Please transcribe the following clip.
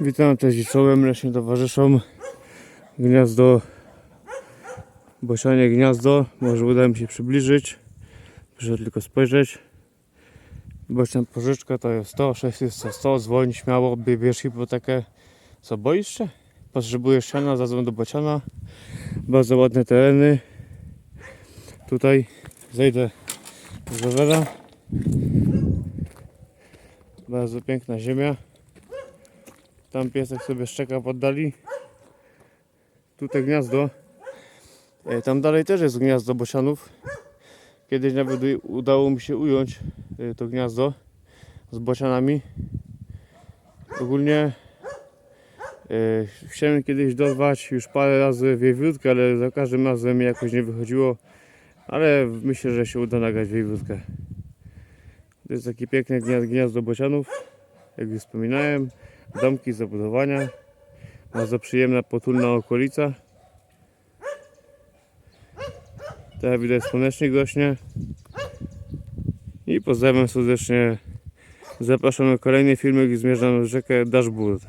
Witam, cześć czołem, leśnym towarzyszom. Gniazdo, Bosianie gniazdo. Może uda mi się przybliżyć. Proszę tylko spojrzeć. Bocian pożyczka to jest to, 600 100, dzwoń śmiało, bierz hipotekę. Co, boisz się? Potrzebujesz siana, zadzwoń do Bociana. Bardzo ładne tereny. Tutaj zejdę z rowera. Bardzo piękna ziemia. Tam piesek sobie szczeka poddali. Tutaj gniazdo. E, Tam dalej też jest gniazdo bocianów. Kiedyś nawet udało mi się ująć e, to gniazdo z bocianami. Ogólnie e, chciałem kiedyś dorwać już parę razy wiewiórkę, ale za każdym razem mi jakoś nie wychodziło. Ale myślę, że się uda nagrać wiewiórkę. To jest takie piękne gnia- gniazdo bocianów, jak już wspominałem domki, zabudowania. Bardzo przyjemna, potulna okolica. Teraz widać słonecznie gośnie. I pozdrawiam serdecznie. Zapraszam na kolejny filmik. Zmierzam w rzekę Dashboard.